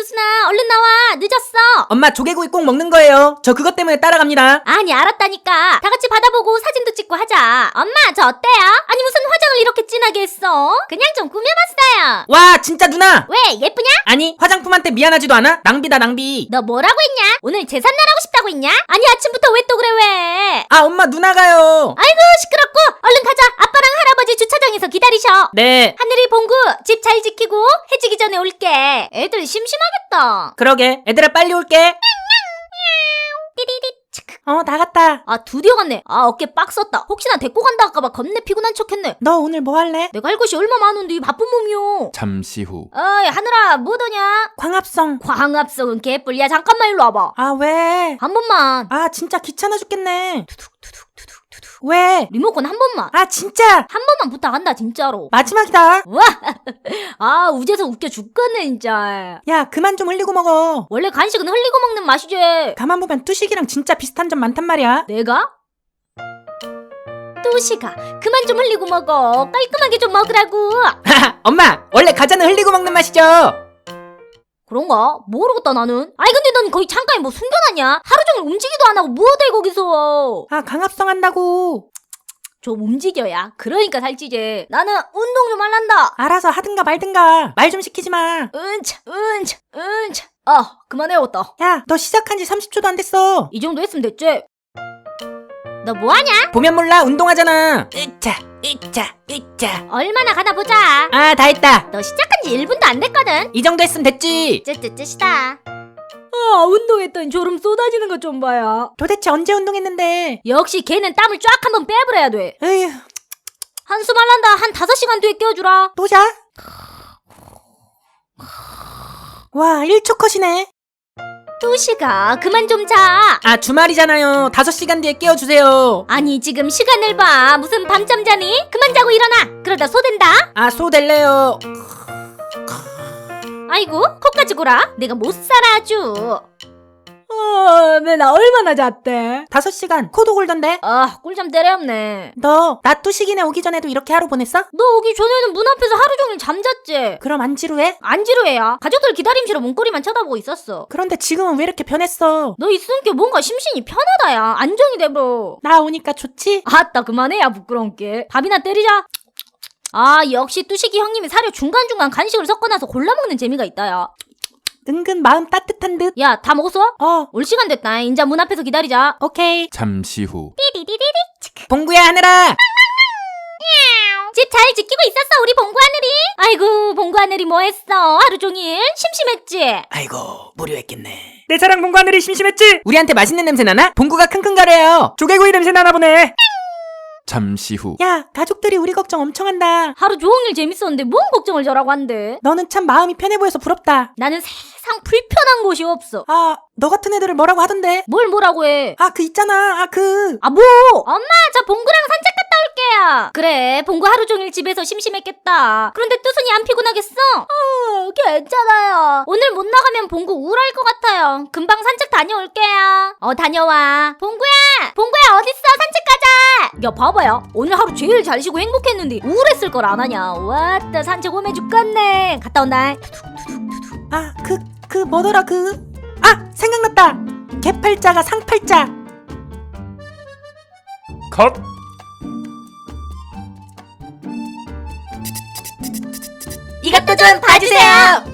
뚜순아, 얼른 나와. 늦었어. 엄마 조개구이 꼭 먹는 거예요. 저 그것 때문에 따라갑니다. 아니, 알았다니까. 다 같이 받아보고 사진도 찍고 하자. 엄마, 저 어때요? 아니, 무슨 화장을 이렇게 진하게 했어? 그냥 좀 꾸며봤어요. 와 진짜 누나. 왜, 예쁘냐? 아니 화장품한테 미안하지도 않아? 낭비다 낭비. 너 뭐라고 했냐? 오늘 제삿날 하고 싶다고 했냐? 아니, 아침부터 왜 또 그래, 왜? 아 엄마 누나가요. 아이고, 시끄럽고. 주차장에서 기다리셔. 네. 하늘이 봉구, 집 잘 지키고 해지기 전에 올게. 애들 심심하겠다. 그러게 애들아 빨리 올게. 어 나갔다. 아, 드디어 갔네. 아, 어깨 빡 썼다. 혹시나 데리고 간다 할까봐 겁내 피곤한 척했네. 너 오늘 뭐 할래? 내가 할 것이 얼마 많은데 바쁜 몸이요. 잠시 후. 어이, 하늘아, 뭐더냐? 광합성. 광합성은 개뿔. 야, 잠깐만 일로 와봐. 아 왜? 한 번만. 아 진짜 귀찮아 죽겠네. 왜? 리모컨 한 번만. 아 진짜 한 번만 부탁한다, 진짜로. 마지막이다. 와! 아, 우재서 웃겨 죽겠네, 진짜. 야 그만 좀 흘리고 먹어. 원래 간식은 흘리고 먹는 맛이지. 가만 보면 뚜식이랑 진짜 비슷한 점 많단 말이야. 내가? 또시가 그만 좀 흘리고 먹어. 깔끔하게 좀 먹으라고. 엄마 원래 과자는 흘리고 먹는 맛이죠. 그런가? 모르겠다 나는. 아이 근데 넌 거의 창가에 뭐 숨겨놨냐? 하루 종일 움직이도 안 하고 뭐하대 거기서. 아 강합성 한다고. 좀 움직여야. 그러니까 살찌지. 나는 운동 좀 할란다. 알아서 하든가 말든가. 말 좀 시키지 마. 은차 은차 은차. 아 그만해야겠다. 야 너 시작한 지 30초도 안 됐어. 이 정도 했으면 됐지. 너 뭐하냐? 보면 몰라 운동하잖아. 으짜 으짜 으짜. 얼마나 가나 보자. 아 다 했다. 너 시작한 지 1분도 안 됐거든. 이 정도 했으면 됐지. 쯔쯔쯔시다. 아 운동했더니 졸음 쏟아지는 거좀 봐요. 도대체 언제 운동했는데? 역시 걔는 땀을 쫙 한번 빼버려야 돼. 에휴 한숨 할란다. 한 5시간 뒤에 깨워주라. 또 자? 와 1초 컷이네. 뚜시가 그만 좀 자. 아 주말이잖아요. 5시간 뒤에 깨워주세요. 아니 지금 시간을 봐. 무슨 밤잠 자니? 그만 자고 일어나. 그러다 소된다. 아 소 될래요. 아이고 코까지 골아. 내가 못 살아 아주. 어, 내나 얼마나 잤대? 5시간 코도 골던데. 아 꿀잠 때려없네. 너나 뚜식이네 오기 전에도 이렇게 하루 보냈어? 너 오기 전에는 문 앞에서 하루 종일 잠잤지. 그럼 안 지루해? 안 지루해야. 가족들 기다림실로 문고리만 쳐다보고 있었어. 그런데 지금은 왜 이렇게 변했어? 너게 뭔가 심신이 편하다야. 안정이 돼버려. 나 오니까 좋지? 아따 그만해야 부끄러운 게 밥이나 때리자 아 역시 뚜식이 형님이 사료 중간중간 간식을 섞어놔서 골라먹는 재미가 있다야 은근 마음 따뜻한 듯. 야 다 먹었어? 어, 올 시간 됐다 인자 문 앞에서 기다리자 오케이. 잠시 후. 띠리리리리 봉구야 하늘아. 집 잘 지키고 있었어 우리 봉구 하늘이 아이고 봉구 하늘이 뭐 했어 하루 종일 심심했지 아이고 무료했겠네. 내 사랑 봉구 하늘이 심심했지? 우리한테 맛있는 냄새 나나? 봉구가 킁킁거려요. 조개구이 냄새 나나 보네. 잠시 후. 야 가족들이 우리 걱정 엄청 한다. 하루 종일 재밌었는데 뭔 걱정을 저라고 한대 너는 참 마음이 편해 보여서 부럽다. 나는 세상 불편한 곳이 없어 아, 너 같은 애들을 뭐라고 하던데? 뭘 뭐라고 해 아, 그 있잖아. 아, 그. 아, 뭐? 엄마, 저 봉구랑 산책 갔다 올게요. 그래, 봉구 하루 종일 집에서 심심했겠다. 그런데 뚜순이 안 피곤하겠어? 어, 괜찮아요. 오늘 못 나가면 봉구 우울할 것 같아 요. 금방 산책 다녀올게요. 어, 다녀와. 봉구야! 봉구야, 어딨어? 산책 가자! 야, 봐봐요. 오늘 하루 제일 잘 쉬고 행복했는데 우울했을 걸 안 하냐. 왔다, 산책 오면 죽겠네. 갔다 온다. 아, 그, 그 뭐더라, 그. 아, 생각났다. 개팔자가 상팔자. 컷. 이것도 좀 봐주세요.